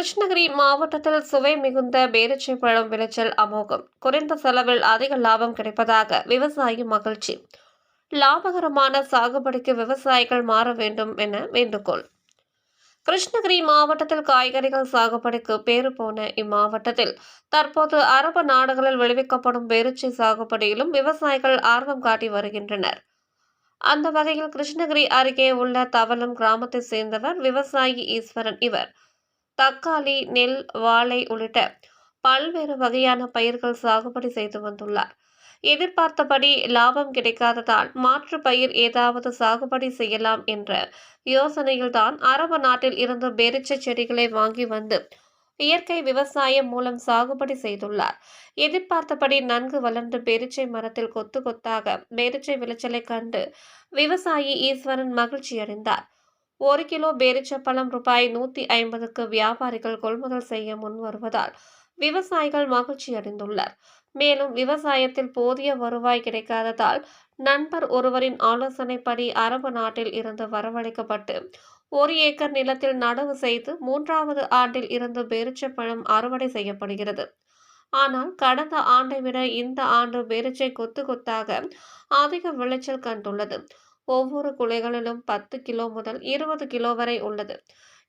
கிருஷ்ணகிரி மாவட்டத்தில் சுவை மிகுந்த பேரிச்சை பழம் விளைச்சல் அமோகம். குறைந்த செலவில் அதிக லாபம் கிடைப்பதாக விவசாயி மகிழ்ச்சி. லாபகரமான சாகுபடிக்கு விவசாயிகள் மாற வேண்டும் என வேண்டுகோள். கிருஷ்ணகிரி மாவட்டத்தில் காய்கறிகள் சாகுபடிக்கு பேறு போன இம்மாவட்டத்தில் தற்போது அரபு நாடுகளில் விளைவிக்கப்படும் பேரிச்சை சாகுபடியிலும் விவசாயிகள் ஆர்வம் காட்டி வருகின்றனர். அந்த வகையில் கிருஷ்ணகிரி அருகே உள்ள தவளம் கிராமத்தைச் சேர்ந்தவர் விவசாயி ஈஸ்வரன் இவர். தக்காளி நெல் வாழை உள்ளிட்ட பல்வேறு வகையான பயிர்கள் சாகுபடி செய்து வந்துள்ளார். எதிர்பார்த்தபடி லாபம் கிடைக்காததால் மாற்று பயிர் ஏதாவது சாகுபடி செய்யலாம் என்ற யோசனையில்தான் அரபு நாட்டில் இருந்து பேரிச்சை செடிகளை வாங்கி வந்து இயற்கை விவசாயம் மூலம் சாகுபடி செய்துள்ளார். எதிர்பார்த்தபடி நன்கு வளர்ந்த பெருச்சை மரத்தில் கொத்து கொத்தாக பெருச்சை விளைச்சலை கண்டு விவசாயி ஈஸ்வரன் மகிழ்ச்சியடைந்தார். ஒரு கிலோ பேரிச்சப்பழம் ரூபாய் நூற்றி ஐம்பதுக்கு வியாபாரிகள் கொள்முதல் செய்ய முன் வருவதால் விவசாயிகள் மகிழ்ச்சி அடைந்துள்ளார் மேலும் விவசாயத்தில் போதிய வருவாய் கிடைக்காததால் நண்பர் ஒருவரின் ஆலோசனைப்படி அரபு நாட்டில் இருந்து வரவழைக்கப்பட்டு ஒரு ஏக்கர் நிலத்தில் நடவு செய்து மூன்றாவது ஆண்டில் இருந்து பேரிச்சப்பழம் அறுவடை செய்யப்படுகிறது. ஆனால் கடந்த ஆண்டை விட இந்த ஆண்டு பேரிச்சை கொத்து கொத்தாக அதிக விளைச்சல் கண்டுள்ளது. ஒவ்வொரு குலைகளிலும் பத்து கிலோ முதல் இருபது கிலோ வரை உள்ளது.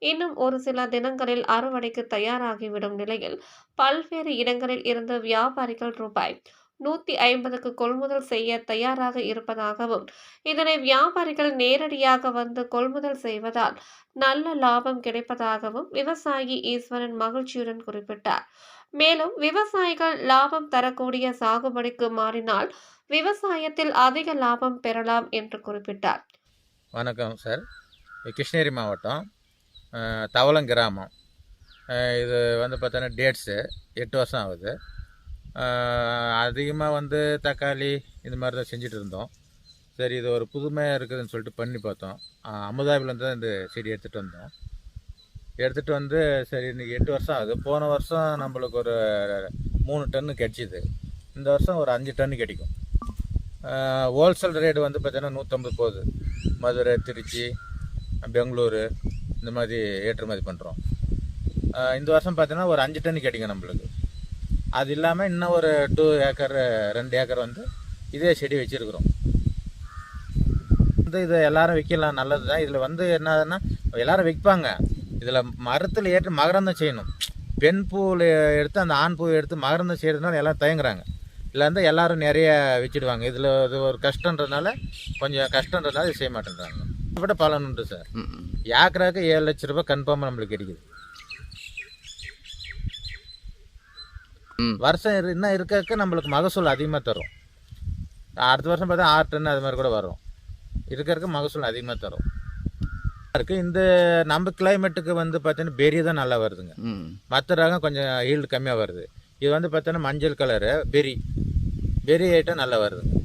இன்னும் ஒரு சில தினங்களில் அறுவடைக்கு தயாராகிவிடும் நிலையில் பல்வேறு இடங்களில் இருந்து வியாபாரிகள் ரூபாய் நூற்றி ஐம்பதுக்கு கொள்முதல் செய்ய தயாராக இருப்பதாகவும் இதனை வியாபாரிகள் நேரடியாக வந்து கொள்முதல் செய்வதால் நல்ல லாபம் கிடைப்பதாகவும் விவசாயி ஈஸ்வரன் மகிழ்ச்சியுடன் குறிப்பிட்டார். மேலும் விவசாயிகள் லாபம் தரக்கூடிய சாகுபடிக்கு மாறினால் விவசாயத்தில் அதிக லாபம் பெறலாம் என்று குறிப்பிட்டார். வணக்கம் சார். கிருஷ்ணகிரி மாவட்டம் தவளம் கிராமம். இது வந்து பார்த்தோன்னா டேட்ஸு எட்டு வருஷம் ஆகுது. அதிகமாக வந்து தக்காளி இந்த மாதிரி தான் செஞ்சுட்டு இருந்தோம் சரி இது ஒரு புதுமையாக இருக்குதுன்னு சொல்லிட்டு பண்ணி பார்த்தோம். அமுதாபிலேருந்து தான் இந்த செடி எடுத்துகிட்டு வந்தோம். எடுத்துகிட்டு வந்து சரி இன்றைக்கி எட்டு வருஷம் ஆகுது. போன வருஷம் நம்மளுக்கு ஒரு மூணு டன்னு கிடச்சிது. இந்த வருஷம் ஒரு அஞ்சு டன்னு கிடைக்கும். ஹோல்சேல் ரேட்டு வந்து பார்த்திங்கன்னா நூற்றம்பது போகுது. மதுரை திருச்சி பெங்களூரு இந்த மாதிரி ஏற்றுமதி பண்ணுறோம் இந்த வருஷம் பார்த்தீங்கன்னா ஒரு அஞ்சு டன் கிடைக்கும் நம்மளுக்கு. அது இல்லாமல் இன்னும் ஒரு டூ ஏக்கர் ரெண்டு ஏக்கர் வந்து இதே செடி வச்சுருக்குறோம். வந்து இதை எல்லாரும் விற்கலாம் நல்லது தான் இதில் வந்து என்னதுன்னா எல்லாரும் விற்பாங்க. இதில் மரத்தில் ஏற்று மகரந்தம் செய்யணும். பெண் பூவில் எடுத்து அந்த ஆண் பூவை எடுத்து மகரந்தம் செய்கிறதுனால எல்லாம் தயங்குறாங்க. இல்லை வந்து எல்லாரும் நிறைய வச்சுடுவாங்க இதில் இது ஒரு கஷ்டன்றதுனால கொஞ்சம் கஷ்டன்றதுனால இது செய்ய மாட்டேன்றாங்க. விட பலன் உண்டு சார். ஏக்கராக்கு ஏழு லட்ச ரூபாய் கன்ஃபார்மாக நம்மளுக்கு கிடைக்குது வருஷம் இன்னும் இருக்க நம்மளுக்கு மகசூல் அதிகமாக தரும். அடுத்த வருஷம் பார்த்தா ஆறு டன் அது மாதிரி கூட வரும். இருக்க இருக்க மகசூல் அதிகமாக தரும். இருக்கு. இந்த நம்ம கிளைமேட்டுக்கு வந்து பார்த்தீங்கன்னா பெரிய தான் நல்லா வருதுங்க. மற்ற ரகம் கொஞ்சம் ஈல்டு கம்மியாக வருது. இது வந்து பார்த்தோன்னா மஞ்சள் கலரு பெரி பெரி ஐட்டம் நல்லா வருதுங்க.